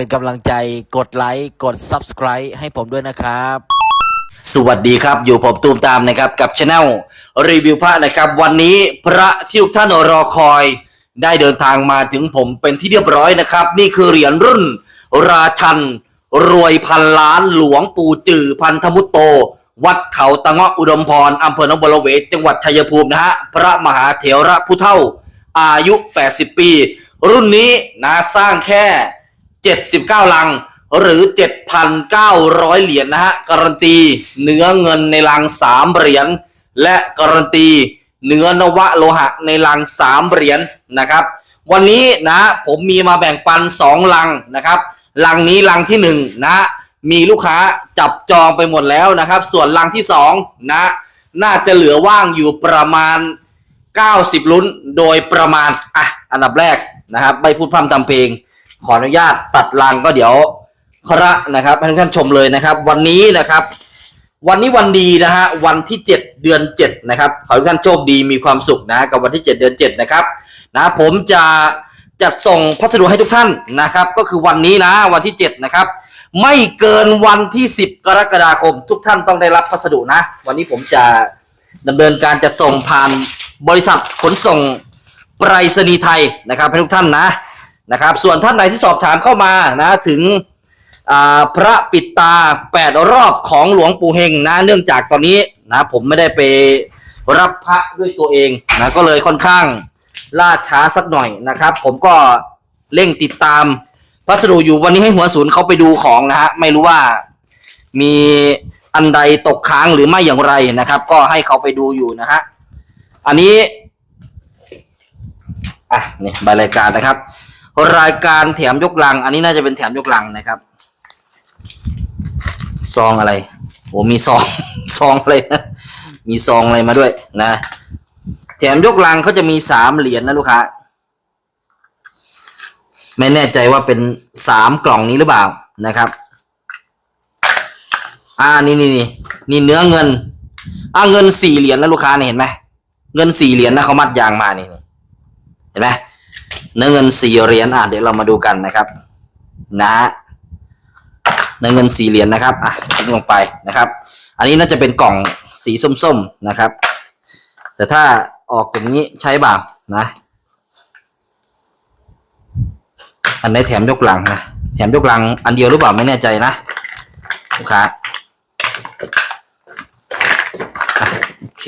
เป็นกำลังใจกดไลค์กด Subscribe ให้ผมด้วยนะครับ สวัสดีครับ อยู่ผมตูมตามนะครับกับช anel รีวิวพระนะครับ วันนี้พระที่ทุกท่านรอคอย ได้เดินทางมาถึงผมเป็นที่เรียบร้อยนะครับ นี่คือเหรียญรุ่น ราชัน รวยพันล้านหลวงปู่จือพันธมุตโต วัดเขาตะเงาะอุดมพรอำเภอหนองบัวระเวจังหวัดชัยภูมินะฮะพระมหาเถระผู้เฒ่า อายุ 80 ปี รุ่นนี้นะสร้างแค่ 79 ลัง หรือ 7,900 เหรียญนะฮะ การันตีเนื้อเงินในลัง 3 เหรียญ และการันตีเนื้อนวะโลหะในลัง 3 เหรียญนะครับ วันนี้นะผมมีมาแบ่งปัน 2 ลังนะครับ ลังนี้ลังที่ 1 นะ มีลูกค้าจับจองไปหมดแล้วนะครับ ส่วนลังที่ 2 นะ น่าจะเหลือว่างอยู่ประมาณ 90 ลุ้นโดยประมาณ อะ อันดับแรกนะครับ ไม่พูดพร่ำทำเพลง ขออนุญาตตัดลังก็เดี๋ยวคระนะครับให้ทุกท่านชมเลยนะครับ วันนี้นะครับ วันนี้วันดีนะฮะวันที่ 7 เดือน 7 นะครับ ขอให้ทุกท่านโชคดีมีความสุขนะกับวันที่ 7 เดือน 7 นะครับนะผมจะจัดส่งพัสดุให้ทุกท่านนะครับ ก็คือวันนี้นะวันที่ 7 นะครับ ไม่เกินวันที่ 10 กรกฎาคม ทุกท่านต้องได้รับพัสดุนะ วันนี้ผมจะดำเนินการจะส่งผ่านบริษัทขนส่งไปรษณีย์ไทยนะครับให้ทุกท่านนะ นะครับ ส่วนท่านไหนที่สอบถามเข้ามานะถึงพระปิดตาแปดรอบของหลวงปู่เฮงนะเนื่องจากตอนนี้นะผมไม่ได้ไปรับพระด้วยตัวเองนะก็เลยค่อนข้างล่าช้าสักหน่อยนะครับ ผมก็เร่งติดตามพัสดุอยู่วันนี้ให้หัวศูนย์เขาไปดูของนะฮะไม่รู้ว่ามีอันใดตกค้างหรือไม่อย่างไรนะครับ ก็ให้เขาไปดูอยู่นะฮะอันนี้อะนี่ใบรายการนะครับ รายการแถมยกลัง อันนี้น่าจะเป็นแถมยกลังนะครับ ซองอะไรโอ้มีซองซองอะไรนะมีซองอะไรมาด้วยนะ แถมยกลังเขาจะมีสามเหรียญนะลูกค้าไม่แน่ใจว่าเป็นสามกล่องนี้หรือเปล่านะครับ อ่านี่นี่นี่นี่เนื้อเงินอ่าเงินสี่เหรียญนะลูกค้าเนี่ยเห็นไหมเงินสี่เหรียญนะเขามัดยางมานี่นี่เห็นไหม เนื้อเงินสี่เหรียญอ่าเดี๋ยวเรามาดูกันนะครับ นะในเงินสี่เหรียญนะครับอะทิ้งลงไปนะครับ อันนี้น่าจะเป็นกล่องสีส้มๆนะครับ แต่ถ้าออกอย่างนี้ใช้บ่านะ อันไหนแถมยกหลังนะแถมยกหลังอันเดียวหรือเปล่าไม่แน่ใจนะลูกค้าอะโอเค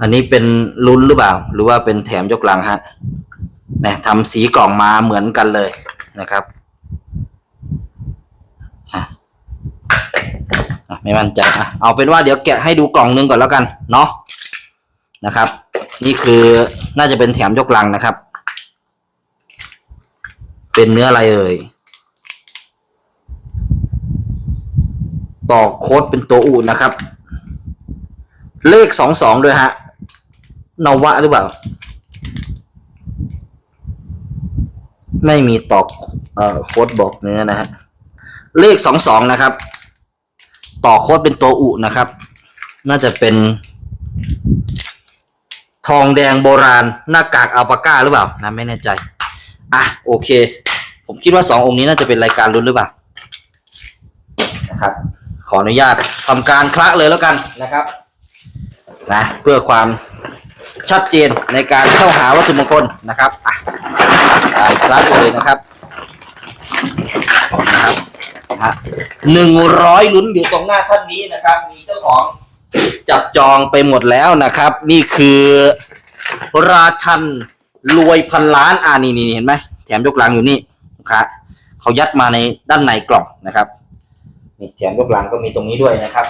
อันนี้เป็นลุ้นหรือเปล่า หรือว่าเป็นแถมยกหลังฮะแหมทำสีกล่องมาเหมือนกันเลยนะครับอะไม่มั่นใจอะเอาเป็นว่าเดี๋ยวแกะให้ดูกล่องหนึงก่อนแล้วกันเนาะนะครับ นี่คือน่าจะเป็นแถมยกลังนะครับ เป็นเนื้ออะไรเอ่ยต่อโค้ดเป็นตัวอูนะครับ เลขสองสองด้วยฮะ นวะหรือเปล่า ไม่มีตอกเอ่อโค้ดบอกเนื้อนะฮะ เลขสองสองนะครับ ต่อโค้ดเป็นตัวอุนะครับ น่าจะเป็น ทองแดงโบราณ หน้ากากอัลปาก้าหรือเปล่านะไม่แน่ใจ อะโอเค ผมคิดว่าสององค์นี้น่าจะเป็นรายการลุ้นหรือเปล่านะครับขออนุญาตทำการคละเลยแล้วกันนะครับนะเพื่อความ ชัดเจนในการเข้าหาวัตถุมงคลนะครับอะอ่าครับเลยนะครับนะครับหนึ่งร้อยลุ้นอยู่ตรงหน้าท่านนี้นะครับ มีเจ้าของจับจองไปหมดแล้วนะครับ นี่คือราชันรวยพันล้านอ่านี่นี่เห็นไหมแถมยกลังอยู่นี่นะครับเขายัดมาในด้านในกล่องนะครับนี่แถมยกลังก็มีตรงนี้ด้วยนะครับ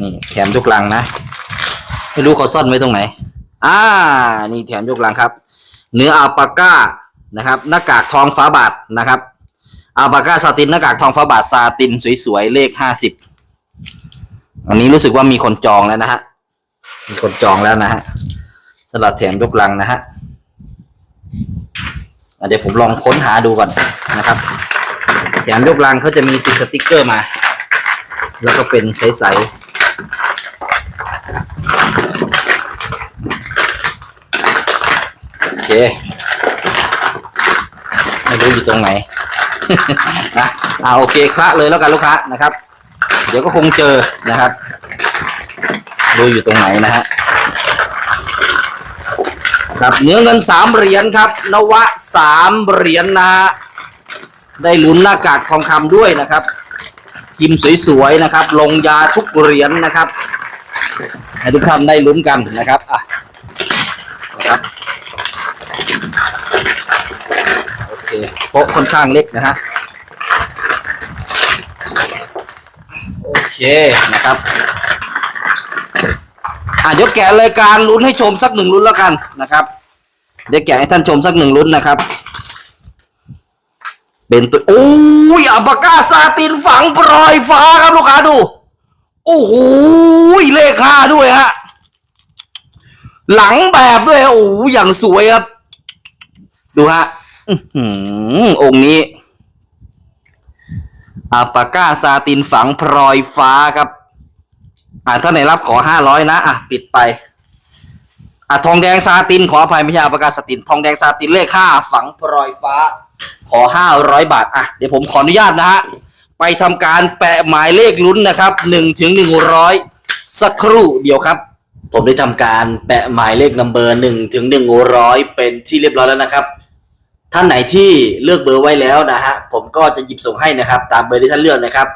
นี่แถมยกลังนะ ไม่รู้เขาซ่อนไว้ตรงไหน อ่า นี่แถมยกลังครับ เนื้ออัลปาก้านะครับ หน้ากากทองฟ้าบาทนะครับอัลปาก้าซาตินหน้ากากทองฟ้าบาทซาตินสวยๆเลขห้าสิบอันนี้รู้สึกว่ามีคนจองแล้วนะฮะ มีคนจองแล้วนะฮะสำหรับแถมยกลังนะฮะอะเดี๋ยวผมลองค้นหาดูก่อนนะครับ แถมยกลังเขาจะมีติดสติกเกอร์มา แล้วก็เป็นใสๆ เค ไม่รู้อยู่ตรงไหนนะอ่าโอเคคละเลยแล้วกันลูกค้านะครับ เดี๋ยวก็คงเจอนะครับดูอยู่ตรงไหนนะฮะครับเนื้อเงินสามเหรียญครับ นวะสามเหรียญนะฮะได้ลุ้นหน้ากากทองคำด้วยนะครับพิมพ์สวยๆนะครับ ลงยาทุกเหรียญนะครับให้ทุกท่านได้ลุ้นกันนะครับอะนะครับ โต๊ะค่อนข้างเล็กนะฮะโอเคนะครับอะเดี๋ยวแกะรายการลุ้นให้ชมสักหนึ่งลุ้นแล้วกันนะครับ เดี๋ยวแกะให้ท่านชมสักหนึ่งลุ้นนะครับ เป็นตัวโอ้ยอัปากาซาตินฝังปลอยฟ้าครับลูกค้าดู โอ้โหเลขห้าด้วยฮะหลังแบบด้วยโอ้อย่างสวยครับ ดูฮะ องค์นี้อัปากาซาตินฝังพลอยฟ้าครับ อ่าท่าไหนรับขอห้าร้อยนะ อะ ปิดไป อะ ทองแดงซาตินขออภัยไม่ใช่อัปากาซาติน ทองแดงซาตินเลขห้าฝังพลอยฟ้า ขอห้าร้อยบาท อะ เดี๋ยวผมขออนุญาตนะฮะ ไปทำการแปะหมายเลขลุ้นนะครับหนึ่งถึงหนึ่งร้อยสักครู่เดียวครับ ผมได้ทำการแปะหมายเลขนัมเบอร์หนึ่งถึงหนึ่งร้อยเป็นที่เรียบร้อยแล้วนะครับ ท่านไหนที่เลือกเบอร์ไว้แล้วนะฮะผมก็จะหยิบส่งให้นะครับ ตามเบอร์ที่ท่านเลือกนะครับ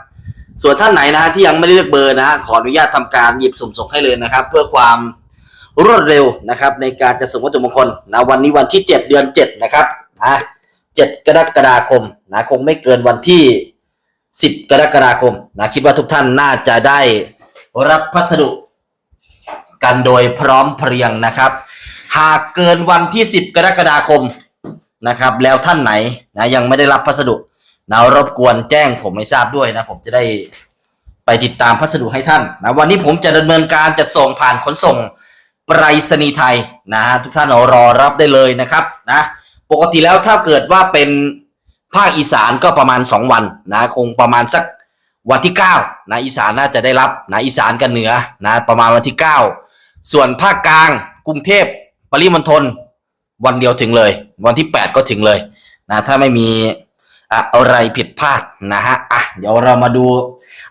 ส่วนท่านไหนนะฮะที่ยังไม่ได้เลือกเบอร์นะฮะขออนุญาตทำการหยิบส่งส่งให้เลยนะครับ เพื่อความรวดเร็วนะครับ ในการจะส่งวัตถุมงคลนะวันนี้วันที่ 7 เดือน 7 นะครับนะ7กรกฎาคมนะคงไม่เกินวันที่ 10 กรกฎาคมนะคิดว่าทุกท่านน่าจะได้รับพัสดุกันโดยพร้อมเพรียงนะครับ หากเกินวันที่ 10 กรกฎาคม นะครับ แล้วท่านไหนนะยังไม่ได้รับพัสดุนะรบกวนแจ้งผมให้ทราบด้วยนะผมจะได้ไปติดตามพัสดุให้ท่านนะวันนี้ผมจะดำเนินการจัดส่งผ่านขนส่งไปรษณีย์ไทยนะฮะทุกท่านรอรับได้เลยนะครับนะปกติแล้วถ้าเกิดว่าเป็นภาคอีสานก็ประมาณ 2 วันนะคงประมาณสักวันที่9นะอีสานน่าจะได้รับนะอีสานกับเหนือนะประมาณวันที่ 9 ส่วนภาคกลางกรุงเทพปริมณฑล วันเดียวถึงเลย วันที่ 8 ก็ถึงเลยนะถ้าไม่มีอะไรผิดพลาดนะฮะอะเดี๋ยวเรามาดู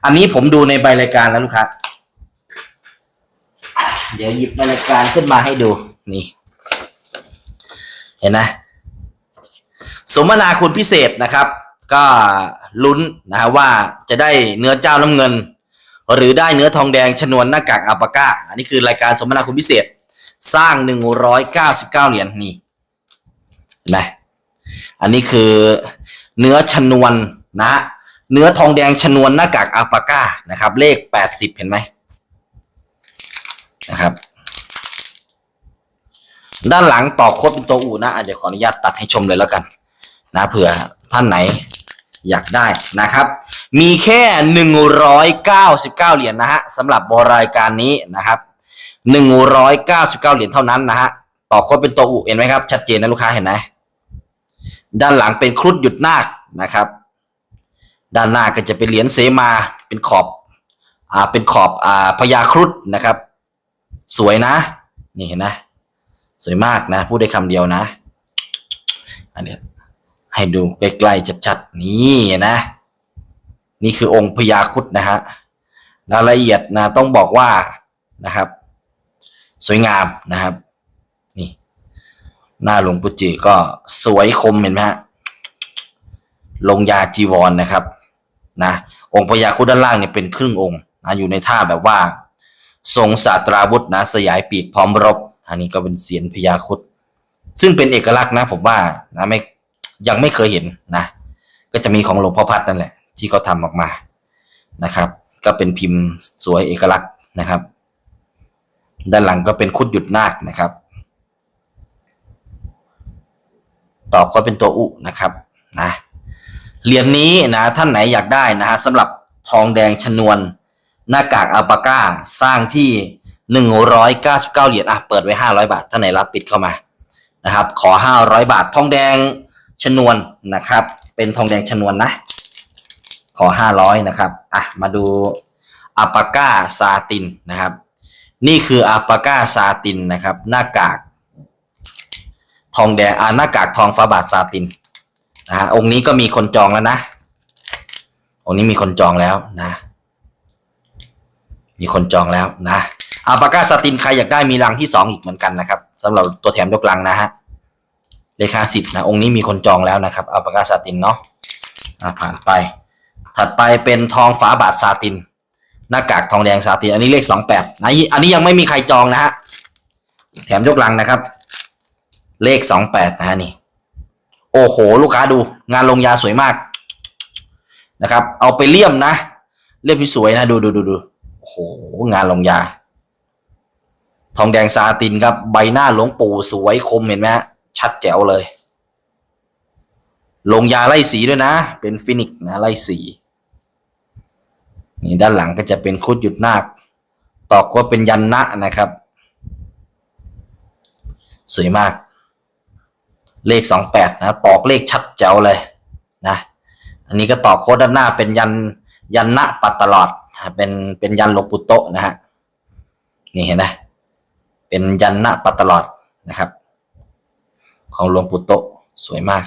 อันนี้ผมดูในใบรายการแล้วลูกค้าเดี๋ยวหยิบใบรายการขึ้นมาให้ดูนี่ เห็นนะ สมนาคุณพิเศษนะครับ ก็ลุ้นนะฮะว่าจะได้เนื้อเจ้าน้ำเงิน หรือได้เนื้อทองแดงชนวนหน้ากากอัปาก้า อันนี้คือรายการสมนาคุณพิเศษ สร้างหนึ่งร้อยเก้าสิบเก้าเหรียญนี่ เห็นไหมอันนี้คือเนื้อชนวนนะ เนื้อทองแดงชนวนหน้ากากอัลปาก้านะครับ เลขแปดสิบเห็นไหมนะครับ ด้านหลังต่อโคดเป็นตัวอูนะอะเดี๋ยวขออนุญาตตัดให้ชมเลยแล้วกันนะเผื่อท่านไหนอยากได้นะครับ มีแค่หนึ่งร้อยเก้าสิบเก้าเหรียญนะฮะสำหรับบรายการนี้นะครับหนึ่งร้อยเก้าสิบเก้าเหรียญเท่านั้นนะฮะต่อโคดเป็นตัวอูเห็นไหมครับ ชัดเจนนะลูกค้าเห็นไหม ด้านหลังเป็นครุฑหยุดนาคนะครับ ด้านหน้าก็จะเป็นเหรียญเสมาเป็นขอบอ่าเป็นขอบอ่าพญาครุฑนะครับ สวยนะ นี่เห็นไหมสวยมากนะพูดได้คำเดียวนะ อันนี้ให้ดูใกล้ๆชัดๆนี่นะ นี่คือองค์พญาครุดนะฮะรายละเอียดนะต้องบอกว่านะครับ สวยงามนะครับ หน้าหลวงปู่จือก็สวยคมเห็นไหมฮะลงยาจีวรนนะครับนะองค์พญาครุดด้านล่างเนี่ยเป็นครึ่งองค์นะอยู่ในท่าแบบว่า ทรงศาสตราวุธนะสยายปีกพร้อมรบ อันนี้ก็เป็นเสียนพญาครุดซึ่งเป็นเอกลักษณ์นะผมว่านะไม่ยังไม่เคยเห็นนะ ก็จะมีของหลวงพ่อพัดนั่นแหละ ที่เขาทำออกมานะครับ ก็เป็นพิมพ์สวยเอกลักษณ์นะครับ ด้านหลังก็เป็นคุดหยุดนาคนะครับ ต่อก็เป็นตัวอุนะครับนะเหรียญนี้นะท่านไหนอยากได้นะฮะสำหรับทองแดงชนวน หน้ากากอัลปาก้าสร้างที่หนึ่งร้อยเก้าสิบเก้าเหรียญอะเปิดไว้ห้าร้อยบาทท่านไหนรับปิดเข้ามานะครับ ขอห้าร้อยบาททองแดงชนวนนะครับ เป็นทองแดงชนวนนะ ขอห้าร้อยนะครับอะมาดูอัลปาก้าซาตินนะครับ นี่คืออัลปาก้าซาตินนะครับ หน้ากาก ทองแดงอ่าหน้ากากทองฟ้าบาทซาตินนะฮะองค์นี้ก็มีคนจองแล้วนะ องค์นี้มีคนจองแล้วนะ มีคนจองแล้วนะอาปากาซาตินใครอยากได้มีรังที่สองอีกเหมือนกันนะครับสำหรับตัวแถมยกลังนะฮะเลขาสิบนะองค์นี้มีคนจองแล้วนะครับอาปากาซาตินเนาะอะผ่านไป ถัดไปเป็นทองฝาบาทซาติน หน้ากากทองแดงซาติน อันนี้เลขสองแปดนะอันนี้ยังไม่มีใครจองนะฮะแถมยกลังนะครับ เลขสองแปดนะฮะนี่ โอ้โห ลูกค้าดู งานลงยาสวยมากนะครับ เอาไปเลี่ยมนะ เลี่ยมที่สวยนะ ดูดูดูดูโอ้โห งานลงยา ทองแดงซาตินครับ ใบหน้าหลวงปู่สวยคมเห็นไหมฮะ ชัดแจ๋วเลย ลงยาไล่สีด้วยนะ เป็นฟินิกนะ ไล่สี นี่ด้านหลังก็จะเป็นคุดหยุดนาคตอกก็เป็นยันนะนะครับ สวยมาก เลขสองแปดนะตอกเลขชัดแจ๋วเลยนะอันนี้ก็ตอกโค้ดด้านหน้าเป็นยันยันนะปัดตลอดเป็นเป็นยันหลวงปู่โตนะฮะนี่เห็นไหมเป็นยันนะปัดตลอดนะครับ ของหลวงปู่โตสวยมาก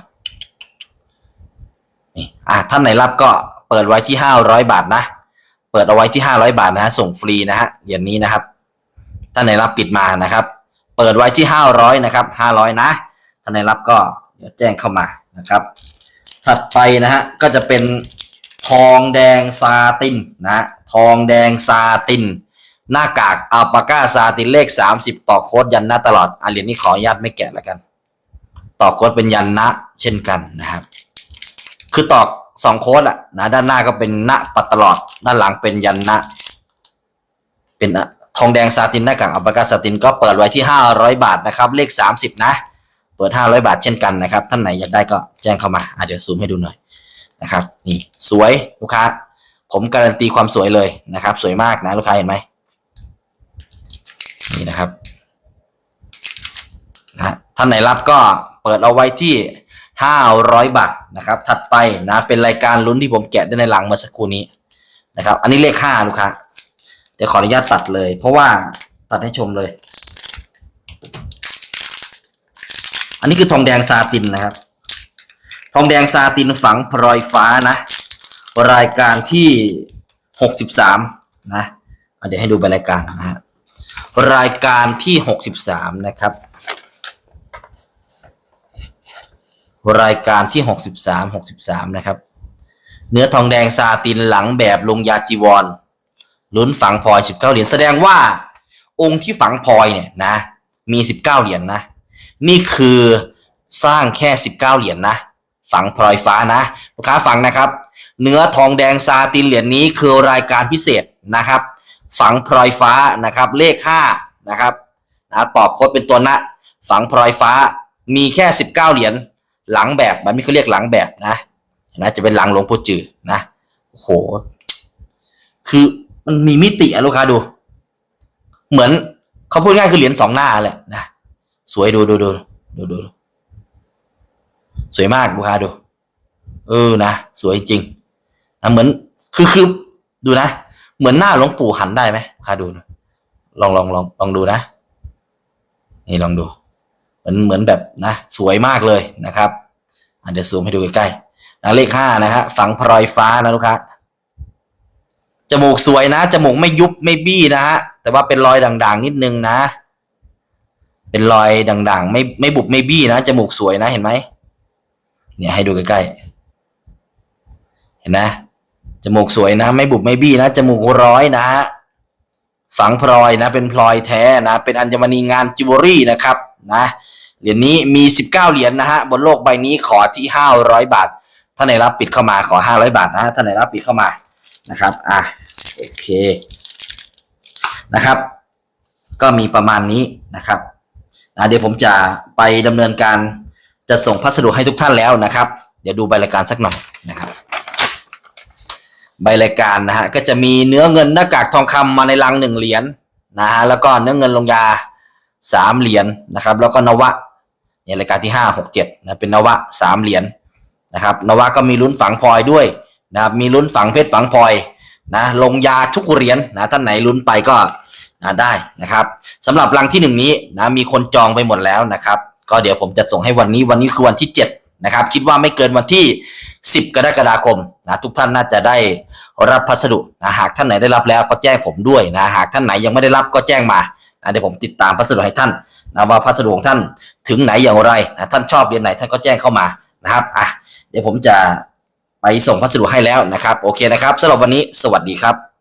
นี่อะท่านไหนรับก็เปิดไว้ที่ห้าร้อยบาทนะ เปิดเอาไว้ที่ห้าร้อยบาทนะส่งฟรีนะฮะเหรียญนี้นะครับ ท่านไหนรับปิดมานะครับ เปิดไว้ที่ห้าร้อยนะครับห้าร้อยนะ ท่านไหนรับก็เดี๋ยวแจ้งเข้ามานะครับ ถัดไปนะฮะก็จะเป็นทองแดงซาตินนะทองแดงซาติน หน้ากากอัลปาก้าซาตินเลขสามสิบต่อโค้ดยันหน้าตลอดอะเหรียญนี้ขออนุญาตไม่แกะแล้วกัน ต่อโค้ดเป็นยันนะเช่นกันนะครับ คือตอกสองโค้ดอะนะด้านหน้าก็เป็นนะปัตลอด ด้านหลังเป็นยันนะ เป็นทองแดงซาตินหน้ากากอัลปาก้าซาตินก็เปิดไว้ที่ห้าร้อยบาทนะครับ เลขสามสิบนะ เปิดห้าร้อยบาทเช่นกันนะครับ ท่านไหนอยากได้ก็แจ้งเข้ามาอะเดี๋ยวซูมให้ดูหน่อยนะครับ นี่สวยลูกค้า ผมการันตีความสวยเลยนะครับ สวยมากนะลูกค้าเห็นไหมนี่นะครับนะท่านไหนรับก็เปิดเอาไว้ที่ห้าร้อยบาทนะครับ ถัดไปนะเป็นรายการลุ้นที่ผมแกะได้ในหลังเมื่อสักครู่นี้นะครับ อันนี้เลขห้าลูกค้าเดี๋ยวขออนุญาตตัดเลย เพราะว่าตัดให้ชมเลย อันนี้คือทองแดงซาตินนะครับ ทองแดงซาตินฝังพลอยฟ้านะ รายการที่หกสิบสามนะเดี๋ยวให้ดูบรายการนะฮะรายการที่หกสิบสามนะครับ รายการที่หกสิบสามหกสิบสามนะครับ เนื้อทองแดงซาตินหลังแบบลงยาจีวรลุ้นฝังพลอยสิบเก้าเหรียญแสดงว่า องค์ที่ฝังพลอยเนี่ยนะ มีสิบเก้าเหรียญนะ นี่คือสร้างแค่สิบเก้าเหรียญนะ ฝังพลอยฟ้านะลูกค้าฟังนะครับ เนื้อทองแดงซาตินเหรียญนี้คือรายการพิเศษนะครับ ฝังพลอยฟ้านะครับ เลขห้านะครับนะตอบโค้ดเป็นตัวนะฝังพลอยฟ้ามีแค่สิบเก้าเหรียญหลังแบบแบบนี้เขาเรียกหลังแบบนะนะจะเป็นหลังหลวงปู่จือนะโอ้โห คือมันมีมิติอะลูกค้าดู เหมือนเขาพูดง่ายคือเหรียญสองหน้าแหละนะ สวยดูดูดูดูดูสวยมากลูกค้าดู เออนะสวยจริงนะเหมือนคือคือดูนะ เหมือนหน้าหลวงปู่หันได้ไหมลูกค้าดูนะลองลองลองลองดูนะ นี่ลองดูเหมือนเหมือนแบบนะ สวยมากเลยนะครับอะเดี๋ยวซูมให้ดูใกล้ๆนะเลขห้านะฮะฝังพลอยฟ้านะลูกค้าจมูกสวยนะจมูกไม่ยุบไม่บี้นะฮะแต่ว่าเป็นรอยด่างๆนิดนึงนะ เป็นรอยด่างๆ ไม่ไม่บุบไม่บี้นะจมูกสวยนะเห็นไหมเนี่ยให้ดูใกล้ๆ เห็นนะจมูกสวยนะ ไม่บุบไม่บี้นะจมูกร้อยนะฝังพลอยนะ เป็นพลอยแท้นะ เป็นอัญมณีงานจิวเวลรี่นะครับนะเหรียญนี้มีสิบเก้าเหรียญนะฮะบนโลกใบนี้ขอที่ห้าร้อยบาทถ้าไหนรับปิดเข้ามาขอห้าร้อยบาทนะฮะถ้าไหนรับปิดเข้ามานะครับอะโอเคนะครับ ก็มีประมาณนี้นะครับ เดี๋ยวผมจะไปดำเนินการจะส่งพัสดุให้ทุกท่านแล้วนะครับ เดี๋ยวดูใบรายการสักหน่อยนะครับ ใบรายการนะฮะก็จะมีเนื้อเงินหน้ากากทองคำมาในลังหนึ่งเหรียญนะฮะแล้วก็เนื้อเงินลงยาสามเหรียญนะครับ แล้วก็นวะเนี่ยรายการที่ห้าหกเจ็ดนะเป็นนวะสามเหรียญนะครับนวะก็มีลุ้นฝังพลอยด้วยนะครับมีลุ้นฝังเพชรฝังพลอยนะลงยาทุกเหรียญนะท่านไหนลุ้นไปก็ นะได้นะครับสำหรับรังที่หนึ่งนี้นะมีคนจองไปหมดแล้วนะครับ ก็เดี๋ยวผมจะส่งให้วันนี้วันนี้คือวันที่ 7 นะครับ คิดว่าไม่เกินวันที่ 10 กรกฎาคมนะทุกท่านน่าจะได้รับพัสดุนะหากท่านไหนได้รับแล้วก็แจ้งผมด้วยนะหากท่านไหนยังไม่ได้รับก็แจ้งมานะเดี๋ยวผมติดตามพัสดุให้ท่านนะว่าพัสดุของท่านถึงไหนอย่างไรนะท่านชอบเรียนไหนท่านก็แจ้งเข้ามานะครับอะเดี๋ยวผมจะไปส่งพัสดุให้แล้วนะครับ โอเคนะครับสำหรับวันนี้สวัสดีครับ